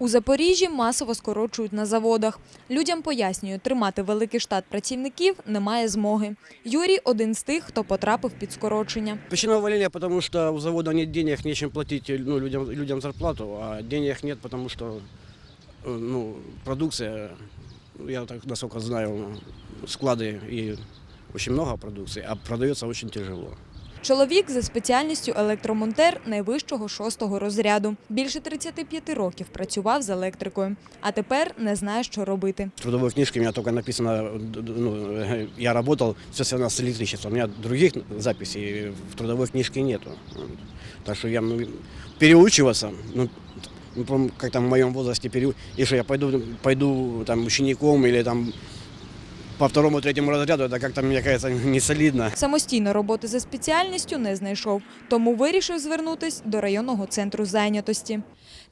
У Запоріжжі масово скорочують на заводах. Людям пояснюють, тримати великий штат працівників немає змоги. Юрій – один з тих, хто потрапив під скорочення. Причина увольнения, потому что у завода нет денег, нечем платить ну, людям, людям зарплату, а денег нет, потому что э, ну, продукция, я так насколько знаю, склады и очень много продукции, а продается очень тяжело. Чоловік за спеціальністю електромонтер найвищого шостого розряду. Більше 35 років працював з електрикою, а тепер не знає, що робити. В трудовой книжке у меня только написано, ну, я работал, все связано с электричеством. У меня других записей в трудовой книжке нету. Вот. Так что я ну, переучиваться, ну, ну, как там в моем возрасте, если я пойду, пойду там учеником или там по второму-третьому разряду, это как-то, мне кажется, не солидно. Самостійно роботи за спеціальністю не знайшов, тому вирішив звернутись до районного центру зайнятості.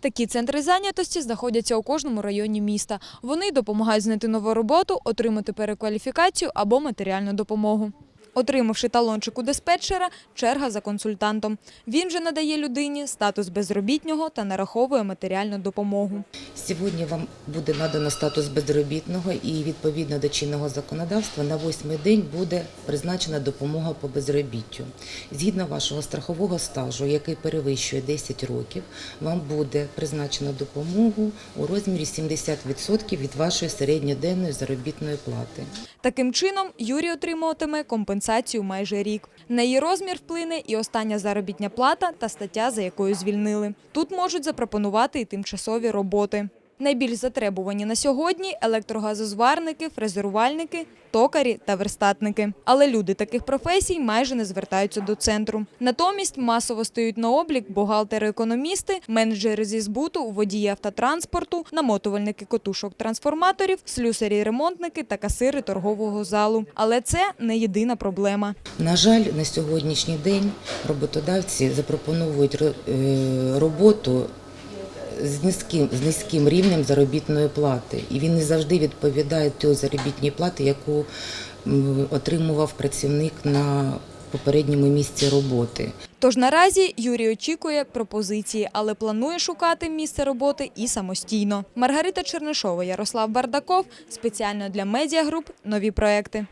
Такі центри зайнятості знаходяться у кожному районі міста. Вони допомагають знайти нову роботу, отримати перекваліфікацію або матеріальну допомогу. Отримавши талончик у диспетчера, черга за консультантом. Він же надає людині статус безробітнього та нараховує матеріальну допомогу. Сьогодні вам буде надано статус безробітного і відповідно до чинного законодавства на восьмий день буде призначена допомога по безробіттю. Згідно вашого страхового стажу, який перевищує 10 років, вам буде призначено допомогу у розмірі 70% від вашої середньоденної заробітної плати. Таким чином, Юрій отримуватиме компенсацію майже рік. На її розмір вплине і остання заробітня плата та стаття, за якою звільнили. Тут можуть запропонувати і тимчасові роботи. Найбільш затребувані на сьогодні електрогазозварники, фрезерувальники, токарі та верстатники. Але люди таких професій майже не звертаються до центру. Натомість масово стають на облік бухгалтери-економісти, менеджери зі збуту, водії автотранспорту, намотувальники котушок трансформаторів, слюсарі-ремонтники та касири торгового залу. Але це не єдина проблема. На жаль, на сьогоднішній день роботодавці запропонують ро- е, роботу з низьким, з низьким рівнем заробітної плати, і він не завжди відповідає тій заробітній платі, яку отримував працівник на попередньому місці роботи. Тож наразі Юрій очікує пропозиції, але планує шукати місце роботи і самостійно. Маргарита Чернишова, Ярослав Бардаков спеціально для медіагруп нові проекти.